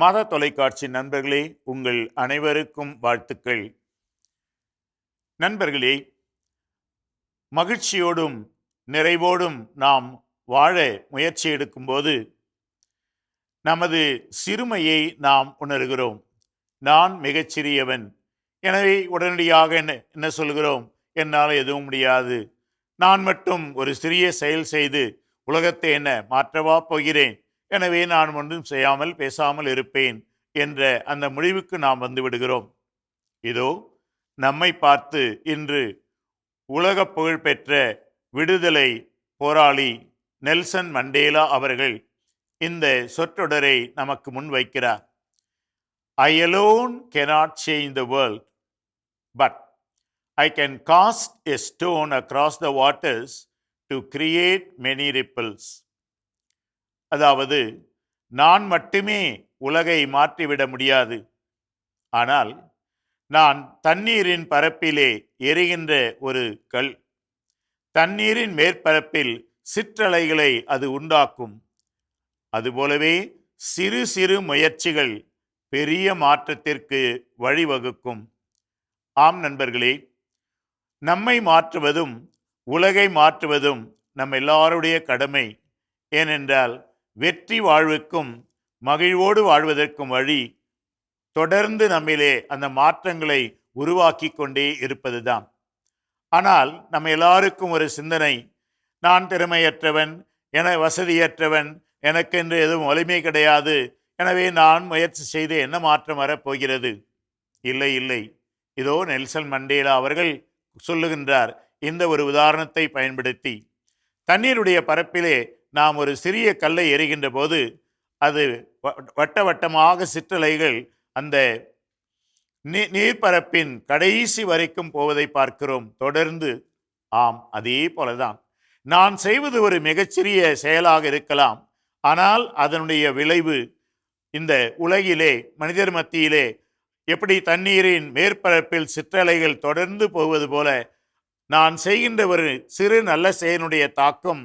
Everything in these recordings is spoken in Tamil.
மத தொலைக்காட்சி நண்பர்களே உங்கள் அனைவருக்கும் வாழ்த்துக்கள். நண்பர்களே மகிழ்ச்சியோடும் நிறைவோடும் நாம் வாழ முயற்சி எடுக்கும்போது நமது சிறுமையை நாம் உணர்கிறோம். நான் மிகச்சிறியவன். எனவே உடனடியாக என்ன என்ன சொல்கிறோம்? என்னால் எதுவும் முடியாது. நான் மட்டும் ஒரு சிறிய செயல் செய்து உலகத்தை என்ன மாற்றவா போகிறேன்? எனவே நான் ஒன்றும் செய்யாமல் பேசாமல் இருப்பேன் என்ற அந்த முடிவுக்கு நாம் வந்து விடுகிறோம். இதோ நம்மை பார்த்து இன்று உலக புகழ்பெற்ற விடுதலை போராளி நெல்சன் மண்டேலா அவர்கள் இந்த சொற்றொடரை நமக்கு முன் வைக்கிறார். I alone cannot change the world but I can cast a stone across the waters to create many ripples அதாவது நான் மட்டுமே உலகை மாற்றிவிட முடியாது. ஆனால் நான் தண்ணீரின் பரப்பிலே எரிகின்ற ஒரு கல் தண்ணீரின் மேற்பரப்பில் சிற்றலைகளை அது உண்டாக்கும். அதுபோலவே சிறு சிறு முயற்சிகள் பெரிய மாற்றத்திற்கு வழிவகுக்கும். ஆம் நண்பர்களே நம்மை மாற்றுவதும் உலகை மாற்றுவதும் நம் எல்லாருடைய கடமை. ஏனென்றால் வெற்றி வாழ்வுக்கும் மகிழ்வோடு வாழ்வதற்கும் வழி தொடர்ந்து நம்மிலே அந்த மாற்றங்களை உருவாக்கி கொண்டே இருப்பதுதான். ஆனால் நம்ம எல்லாருக்கும் ஒரு சிந்தனை. நான் திறமையற்றவன் என வசதியற்றவன் எனக்கென்று எதுவும் வலிமை கிடையாது. எனவே நான் முயற்சி செய்து என்ன மாற்றம் வரப்போகிறது? இல்லை இல்லை. இதோ நெல்சன் மண்டேலா அவர்கள் சொல்லுகின்றார். இந்த ஒரு உதாரணத்தை பயன்படுத்தி. தண்ணீருடைய பரப்பிலே நாம் ஒரு சிறிய கல்லை எறிகின்ற போது அது வட்ட வட்டமாக சிற்றலைகள் அந்த நீ நீர்ப்பரப்பின் கடைசி வரைக்கும் போவதை பார்க்கிறோம். தொடர்ந்து ஆம் அதே போலதான். நான் செய்வது ஒரு மிகச்சிறிய செயலாக இருக்கலாம். ஆனால் அதனுடைய விளைவு இந்த உலகிலே மனிதர் மத்தியிலே எப்படி தண்ணீரின் மேற்பரப்பில் சிற்றலைகள் தொடர்ந்து போவது போல நான் செய்கின்ற ஒரு சிறு நல்ல செயலுடைய தாக்கம்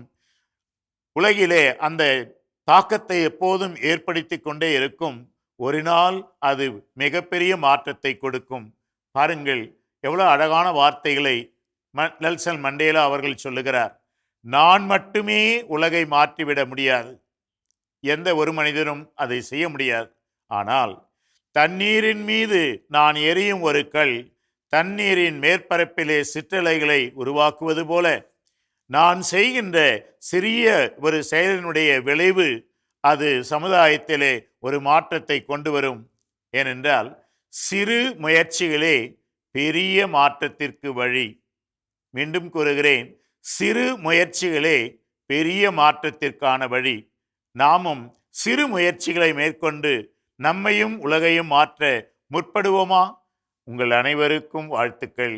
உலகிலே அந்த தாக்கத்தை எப்போதும் ஏற்படுத்தி கொண்டே இருக்கும். ஒரு நாள் அது மிகப்பெரிய மாற்றத்தை கொடுக்கும். பாருங்கள் எவ்வளோ அழகான வார்த்தைகளை ம- நெல்சன் மண்டேலா அவர்கள் சொல்லுகிறார். நான் மட்டுமே உலகை மாற்றிவிட முடியாது. எந்த ஒரு மனிதனும் அதை செய்ய முடியாது. ஆனால் தண்ணீரின் மீது நான் எரியும் ஒரு கல் தண்ணீரின் மேற்பரப்பிலே சிற்றலைகளை உருவாக்குவது போல நான் செய்கின்ற சிறிய ஒரு செயலினுடைய விளைவு அது சமுதாயத்திலே ஒரு மாற்றத்தை கொண்டு வரும். ஏனென்றால் சிறு முயற்சிகளே பெரிய மாற்றத்திற்கு வழி. மீண்டும் கூறுகிறேன் சிறு முயற்சிகளே பெரிய மாற்றத்திற்கான வழி. நாமும் சிறு முயற்சிகளை மேற்கொண்டு நம்மையும் உலகையும் மாற்ற முற்படுவோமா? உங்கள் அனைவருக்கும் வாழ்த்துக்கள்.